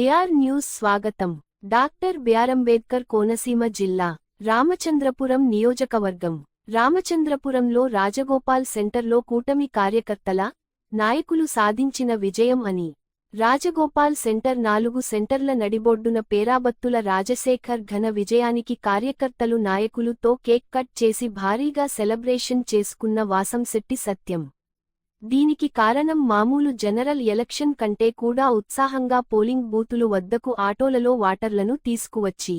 AR news స్వాగతం. Doctor బిఆర్అంబేద్కర్ Konaseema జిల్లా రామచంద్రపురం నియోజకవర్గం. రామచంద్రపురంలో రాజగోపాల్ సెంటర్లో కూటమి కార్యకర్తల నాయకులు సాధించిన విజయం అని. రాజగోపాల్ సెంటర్ నాలుగు సెంటర్ల నడిబొడ్డున పేరాబత్తుల రాజశేఖర్ ఘన విజయానికి కార్యకర్తలు నాయకులుతో కేక్ కట్ చేసి భారీగా సెలబ్రేషన్ చేసుకున్న వాసంశెట్టి సత్యం. దీనికి కారణం మామూలు జనరల్ ఎలక్షన్ కంటే కూడా ఉత్సాహంగా పోలింగ్ బూతులు వద్దకు ఆటోలలో వాటర్లను తీసుకువచ్చి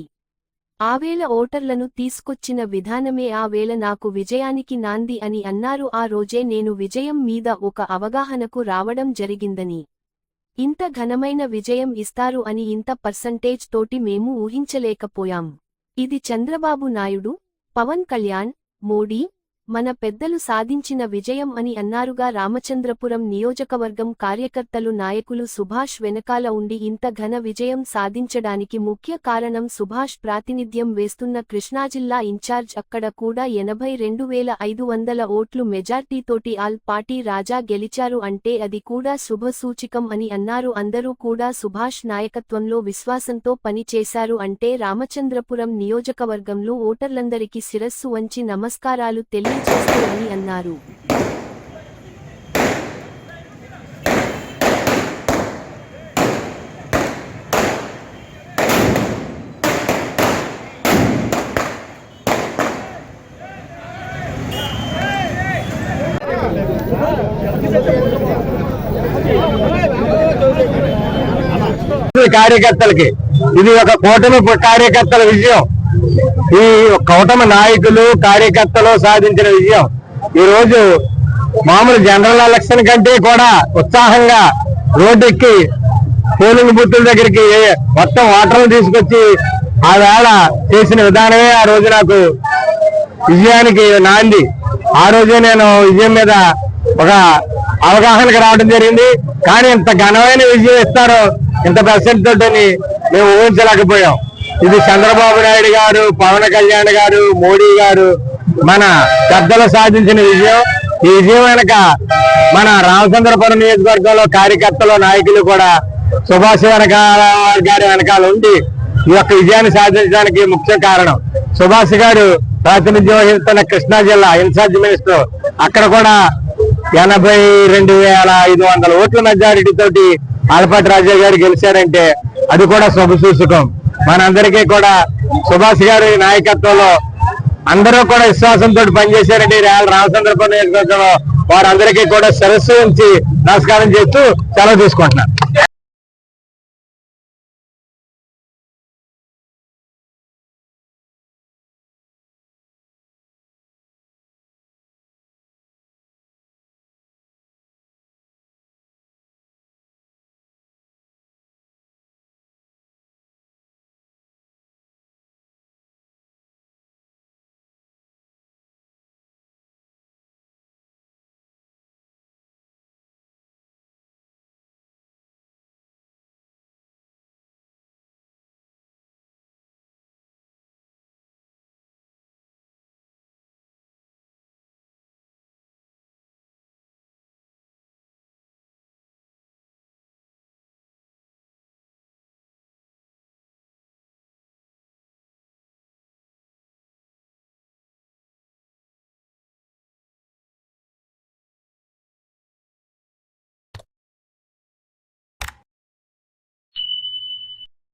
ఆవేళ ఓటర్లను తీసుకొచ్చిన విధానమే ఆ వేళ నాకు విజయానికి నాంది అని అన్నారు. ఆ రోజే నేను విజయం మీద ఒక అవగాహనకు రావడం జరిగిందని. ఇంత ఘనమైన విజయం ఇస్తారు అని ఇంత పర్సంటేజ్ తోటి మేము ఊహించలేకపోయాం. ఇది చంద్రబాబు నాయుడు పవన్ కళ్యాణ్ మోడీ మన పెద్దలు సాధించిన విజయం అని అన్నారుగా రామచంద్రపురం నియోజకవర్గం కార్యకర్తలు నాయకులు సుభాష్ వెనకాల ఉండి ఇంత ఘన విజయం సాధించడానికి ముఖ్య కారణం సుభాష్ ప్రాతినిధ్యం వేస్తున్న కృష్ణాజిల్లా ఇన్ఛార్జ్ అక్కడ కూడా ఎనభై రెండు వేల ఐదు వందల ఓట్లు మెజార్టీతోటి ఆల్ పార్టీ రాజా గెలిచారు అంటే అది కూడా శుభసూచికం అని అన్నారు. అందరూ కూడా సుభాష్ నాయకత్వంలో విశ్వాసంతో పనిచేశారు అంటే రామచంద్రపురం నియోజకవర్గంలో ఓటర్లందరికీ శిరస్సు వంచి నమస్కారాలు తెలియజేస్తారని అన్నారు. కార్యకర్తలకి. ఇది ఒక కూటమి కార్యకర్తల విజయం. ఈ కూటమి నాయకులు కార్యకర్తలు సాధించిన విజయం. ఈ రోజు మామూలు జనరల్ ఎలక్షన్ కంటే కూడా ఉత్సాహంగా రోడ్డెక్కి పోలింగ్ బూత్ల దగ్గరికి మొత్తం ఓటర్లు తీసుకొచ్చి ఆ వేళ చేసిన విధానమే ఆ రోజు నాకు విజయానికి నాంది. ఆ రోజే నేను విజయం మీద ఒక అవగాహనకు రావడం జరిగింది. కానీ ఇంత ఘనమైన విజయం ఇస్తారు ఇంత పర్సెంట్ తోటని మేము ఊహించలేకపోయాం. ఇది చంద్రబాబు నాయుడు గారు పవన్ కళ్యాణ్ గారు మోడీ గారు మన పెద్దలు సాధించిన విజయం. ఈ విజయం వెనక మన రామచంద్రపురం నియోజకవర్గంలో కార్యకర్తలు నాయకులు కూడా సుభాష్ వెనకాల గారి వెనకాల ఉండి ఈ యొక్క విజయాన్ని సాధించడానికి ముఖ్య కారణం. సుభాష్ గారు ప్రాతినిధ్యం వహిస్తున్న కృష్ణా జిల్లా ఇన్ఛార్జ్ మినిస్టర్. అక్కడ కూడా ఎనభై రెండు వేల ఐదు వందల ఓట్ల మెజారిటీ తోటి ఆలపాటి రాజా గారు గెలిచారంటే అది కూడా శుభ సూచకం. మనందరికీ కూడా సుభాష్ గారి నాయకత్వంలో అందరూ కూడా విశ్వాసంతో పనిచేశారంటే రా- రామచంద్రపురం నియోజకవర్గంలో వారందరికీ కూడా సరస్సు ఉంచి నమస్కారం చేస్తూ సెలవు తీసుకుంటున్నాను.